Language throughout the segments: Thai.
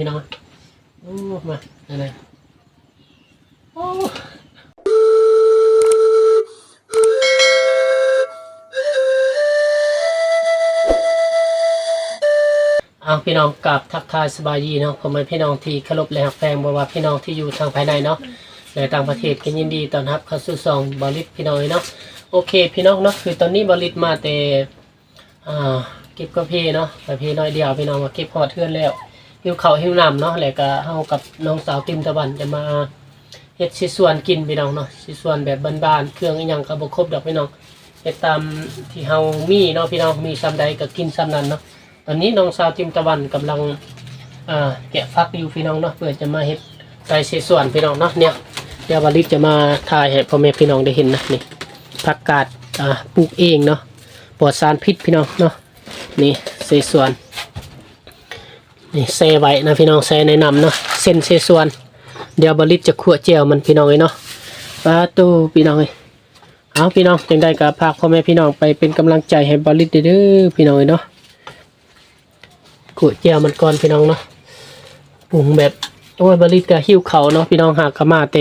พี่น้องโอ้มาอะไรโอ้เอาพี่น้องกับทักทายสบายดีเนาะผมเป็นพี่น้องที่เคารพและรักแฟงบอกว่าพี่น้องที่อยู่ทางภายในเนาะในต่างประเทศก็ยินดีต้อนรับเข้าสู่ซองบริษพี่น้องเนาะโอเค พี่น้องเนาะคือตอนนี้บริษมาแต่อ่าเก็บกาแฟเนาะกาแฟน้อยเดียวพี่น้องมาเก็บพอเทื่อนแล้ว หิวเขาวหิวน้ำเนาะแล้วก็เฮากับน้องสาวติมตะวันจะมาเฮ็ดสิส่วนกินพี่น้องเนาะสิส่วนแบบบ้านๆเครื่องอีหยังก็บ่ครบดอกพี่น้องเฮ็ดตามที่เฮามีเนาะพี่น้องมีซ้ำใดก็กินซ้ำนั้นเนาะตอนนี้น้องสาวติมตะวันกำลังอ่าแกะฟักอยู่พี่น้องเนาะเพื่อจะมาเฮ็ดใส่สิส่วนพี่น้องเนาะเนี่ยเดี๋ยววาริศจะมาถ่ายให้พ่อแม่พี่น้องได้เห็นนะนี่ผักกาดอ่าปลูกเองเนาะปลอดสารพิษพี่น้องเนาะนี่สิส่วน นี่เซไว้นะพี่น้องเซในน้ำเนาะเส้นเซส่วน เดี๋ยวบริษจะขั่วเจียวมันพี่น้องเอ้ยเนาะปลาตูพี่น้องเอ้ยเอาพี่น้องจังได้กับพากพ่อแม่พี่น้องไปเป็นกำลังใจให้บริษเด้อพี่น้องเอ้ยเนาะขั่วเจียวมันก่อนพี่น้องเนาะปรุงแบบโอ้ยบริษก็หิ้วเขาเนาะพี่น้องหากขมาเต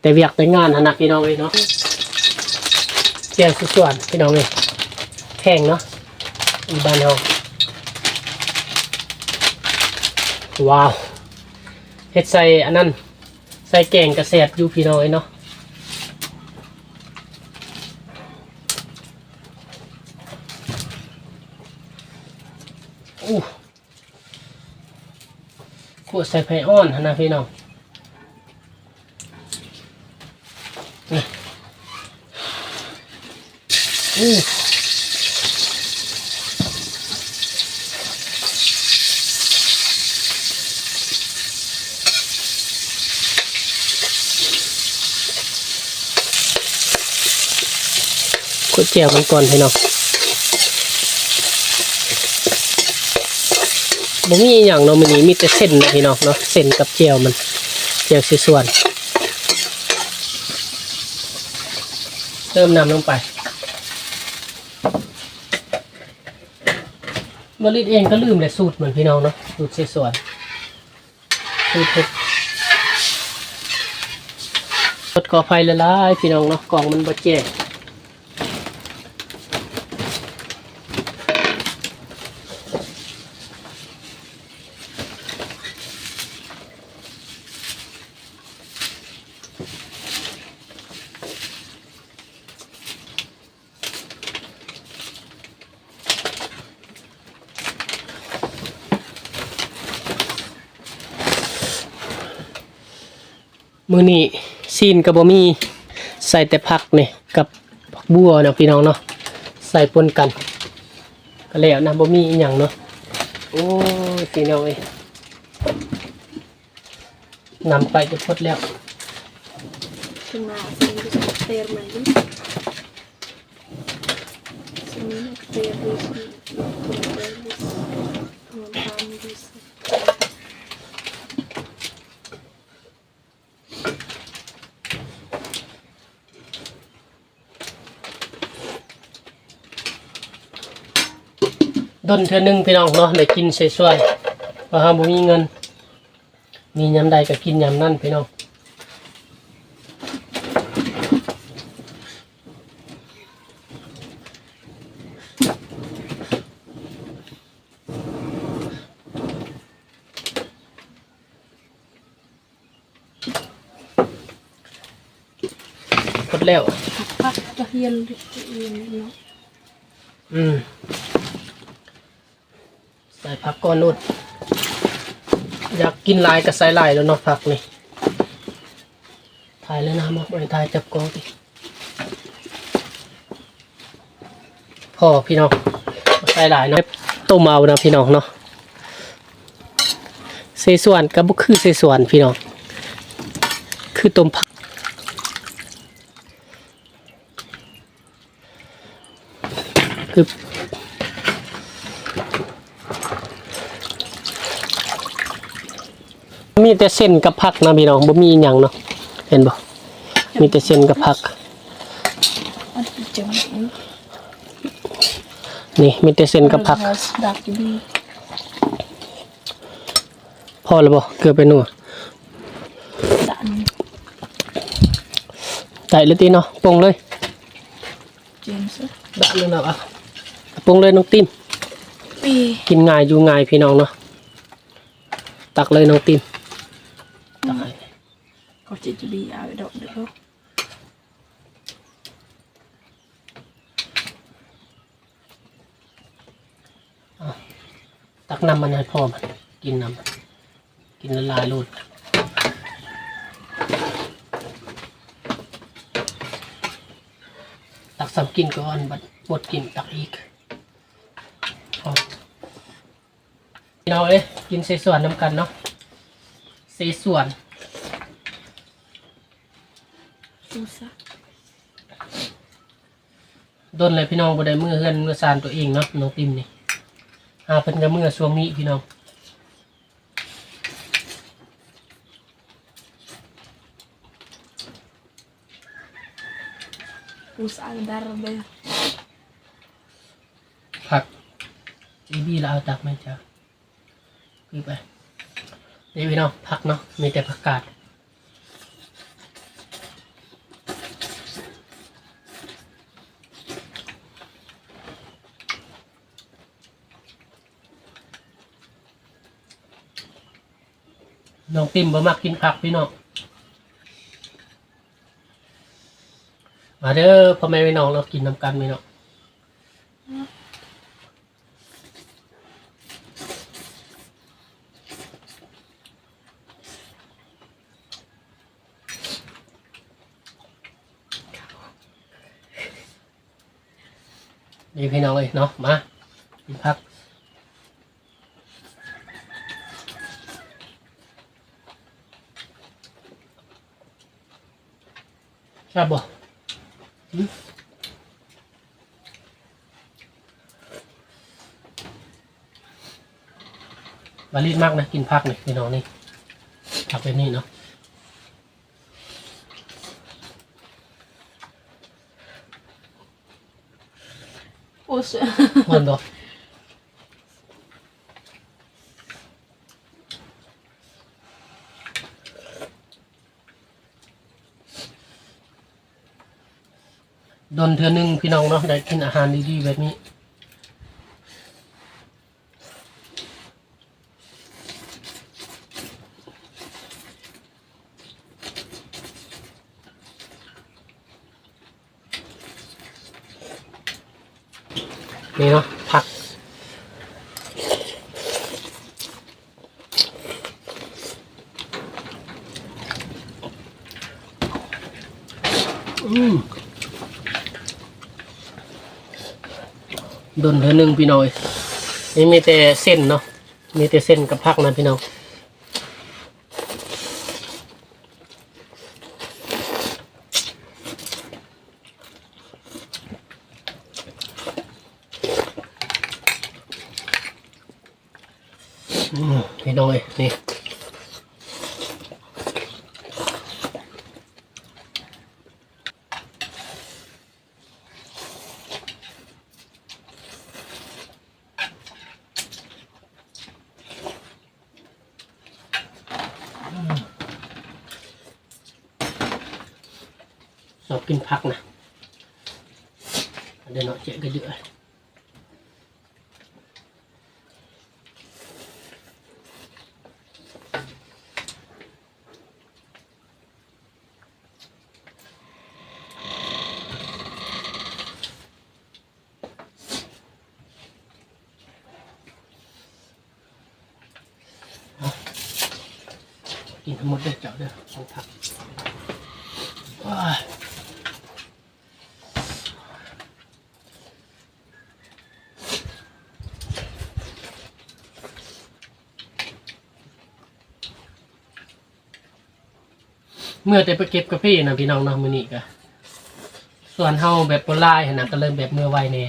แต่เวียกแต่งานหนักพี่น้องเอ้ยเนาะเจียวส่วนพี่น้องเอ้ยแห้งเนาะอีบ้านเฮา ว้าวเฮ็ดใส่อันนั้น ใส่แกงกระแสบอยู่พี่น้อยเนาะอู้ขวดใส่ไผ่อ้อนนะพี่น้องนี่อู้ ขวดแจ่วมันก่อนพี่น้องบ่มีอย่างเนาะมันนี้มีแต่เส้นนะพี่น้องเนาะเส้นกับแจ่วมันแจ่วส่วนเติมน้ำลงไปบริษเองก็ลืมเลยสูตรเหมือนพี่น้องเนาะสูตรส่วนสูตรเผ็ดรถกอไฟละลายพี่น้องเนาะกล่องมันบ่แจ้ง มือนี่ซีนกับบะมีใส่แต่ผักเนี่ยกับผักบัวนะพี่น้องเนาะใส่ปนกัน ก็แล้วนะบะมีอีหยังเนาะโอ้พี่น้องเอ้ยนำไปจะพดแล้ว Cuma sini bisa air mandi. Sini air di sini. bisa. ดนเธอหนึ่งพี่น้องเนาะเลยกินสวยๆเพราะเราบ่มีเงิน มียำใดก็กินยำนั่นพี่น้องหมดแล้ว Pak dah yang yang no. อืมใส่ผักก้อนนุดอยากกินลายก็ใส่ลายแล้วเนาะผักนี่ถ่ายแล้วนะมาบริถ่ายจับกองดิพอพี่น้องใส่ลายเนาะต้มเอานะพี่น้องเนาะเสส่วนกับบุคือเสส่วนพี่น้องคือต้มผักคือ มีแต่เส้นกับผักนะพี่น้องบ่มีอหย่างเนาะเห็นบ่มีแต่เส้นกับผัก Aduh jangan ini. นี่มีแต่เส้นกับผัก Harus dak di. พอแล้วบ่เกลือไปนัวดันใส่เลยตีเนาะปรุงเลยเจมส์ดะเลยเนาะอะปรุงเลยน้องติมปีกินง่ายอยู่ง่ายพี่น้องเนาะตักเลยน้องติมตักให้ ก็จะจะบีเอาดอกเดียวตักน้ำมันให้พ่อมันกินน้ำกินละลายโลดตักสำกินก่อนบัดบดกินตักอีกพอพี่น้องเอ้ยกินเสส่วนน้ำกันเนาะเสส่วน ดู ซะโดนเลยพี่น้องบ่ได้มือเฮือนมือซานตัวเองเนาะน้องติมนี่หาเพิ่นก็มือช่วงนี้พี่น้องดูซะดารเบลผักอีบี้แล้วเอาตักไหมจ๊ะคือไปนี่พี่น้องผักเนาะมีแต่ผักกาด น้องติมบ่มักกินผักพี่น้องมาเด้อพ่อแม่พี่น้องเรากินน้ำกันพี่น้องนี่พี่น้องเลยเนาะมากินพัก ทราบบ่หึบาลีดมากนะ กินพักนี่พี่น้องนี่พักเป็นนี่เนาะโอ้สมันบ่ ดนเทือหนึงพี่น้องเนาะได้กินอาหารดีๆแบบนี้นี่เนาะผัก อืมโดนเธอหนึ่งพี่น้อยนี่มีแต่เส้นเนาะมีแต่เส้นกับผักนะพี่น้องพี่น้อยนี่ ชอบกินผักนะเดี๋ยวเนาะเจ๊ก็เยอะกินทั้งหมดเลยเจ้าเด้อของผักว้า เมื่อแต่ไปเก็บกาแฟนะพี่น้องเนาะมื้อนี้ก็ส่วนเฮาแบบโบราณหั่นนะก็เริ่มแบบเมื่อไวแน่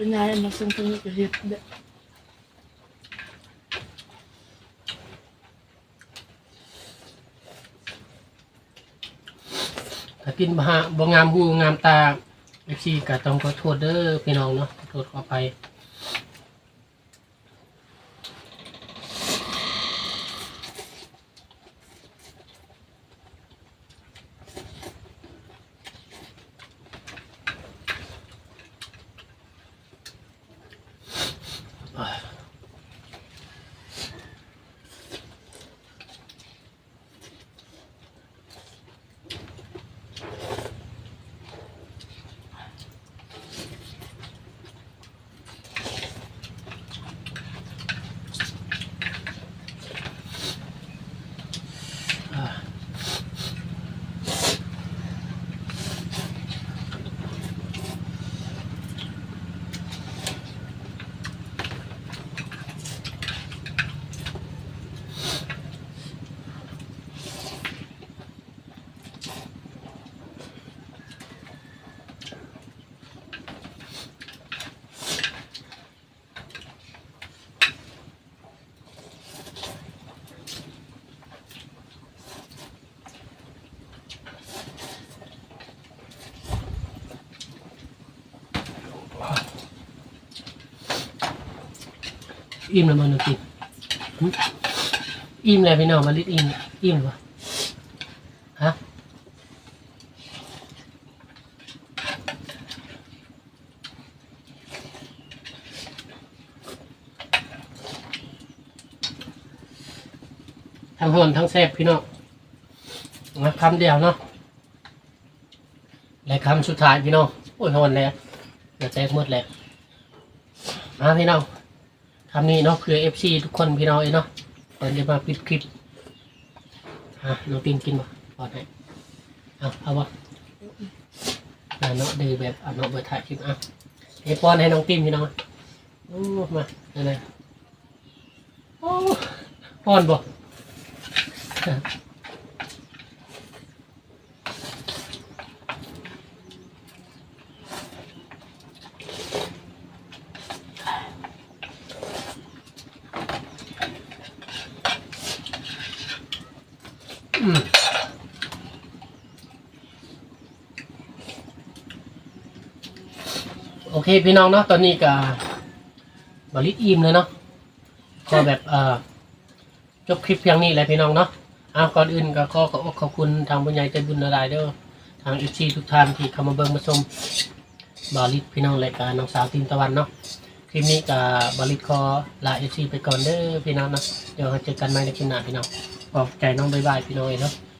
เป็นไงอันนั้นซึ่งตรงนี้จะเรียบถ้ากินบะบงามหูงามตาไอฟซีกะต้องขอโทษเด้อพี่น้องเนาะโทษขอไป อิ่มแล้วมันนึกกินอิ่มแล้วพี่น้องมาลิดอิ่มอิ่มวะฮะทั้งหอนทั้งแซ่บพี่น้องนะคำเดียวเนาะและคำสุดท้ายพี่น้องโอ้ยหอนแล้วเดี๋ยวแตกหมดแล้วมาพี่น้อง ทำนี่เนาะเพื่อเอฟซีทุกคนพี่น้องเอเนาะก่อนจะมาปิดคลิปฮะน้องตินกินบ่ปอดให้เอาเอาบ่อ่าเนาะดือแบบเอาเนาะเบิดถ่ายคลิปอะไอ้ป้อนให้น้องติมพี่น้องโอ้มาอะไรโอ้ป้อนบ่ โอเคพี่น้องเนาะตอนนี้ก็บริษอิ่มเลยเนาะก็แบบเอ่อจบคลิปเพียงนี้แหละพี่น้องเนาะเอาก่อนอื่นก็ขอขอบอกขอบคุณทางบุญใหญ่ใจบุญนาลายเด้อทางอีซีทุกท่านที่เข้ามาเบิ่งมาชมบาลิษพี่น้องรายการน้องสาวทีมตะวันเนาะคลิปนี้กับบาลิษขอลาเอซีไปก่อนเด้อพี่น้องเนาะเดี๋ยวเจอกันใหม่ในคลิปหน้าพี่น้องขอบใจน้องบ๊ายบายพี่น้องเอ้ยเนาะ